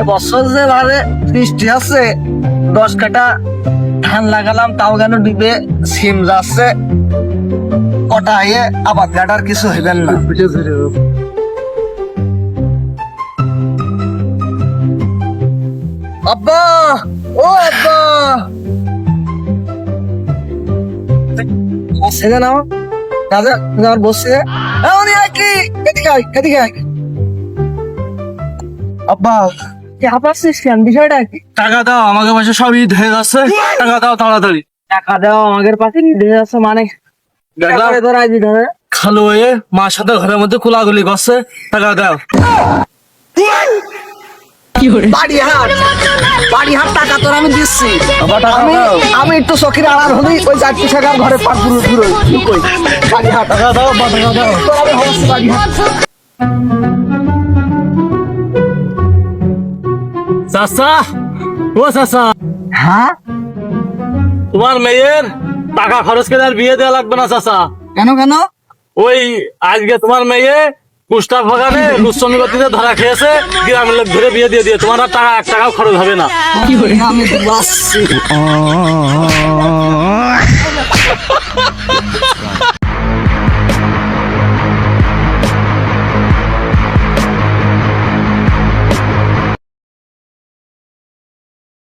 এবছর যে ভাবে বৃষ্টি আছে, দশ কাটা ধান লাগালাম, তাও কেন ডিবে সিম যাচ্ছে। কটা আবার কাটার কিছু হইবেন না। আব্বা, ও আব্বা। বসে না দাদা আমার বসে। এদিকে আয় এদিকে আয়। আব্বা। কি হাঁপাচ্ছিস কেন? বিষয়টা কি? টাকা দাও আমাকে পাশে সব ঈদ হয়ে যাচ্ছে। টাকা দাও তাড়াতাড়ি। টাকা দেওয়া আমাদের পাশে নিতে যাচ্ছে মানে। আজ ধরে। খালো হয়ে মার সাথে ঘরের মধ্যে কোলাগুলি করছে। টাকা দাও। বাড়ি হাট। বাড়ি হাট টাকা তোর আমি দিচ্ছি। আমি একটু চকির আড়াল হলি ওই চারটি টাকার ঘরে পাট পুরো পুরো বাড়ি হাট। টাকা দাও টাকা দাও তোর আমি হচ্ছে বাড়ি হাট। চাচা ও চাচা। হ্যাঁ তোমার মেয়ের টাকা খরচ করে আর বিয়ে দেওয়া লাগবে না চাচা। কেন কেন? ওই আজকে তোমার মেয়ে কুষ্টার বাগানে লুচ্ছমি গতিতে ধরা খেয়েছে গ্রামের লোক ধরে বিয়ে দিয়ে দিয়ে। তোমার আর টাকা এক টাকাও খরচ হবে না। আমি তো বাসছি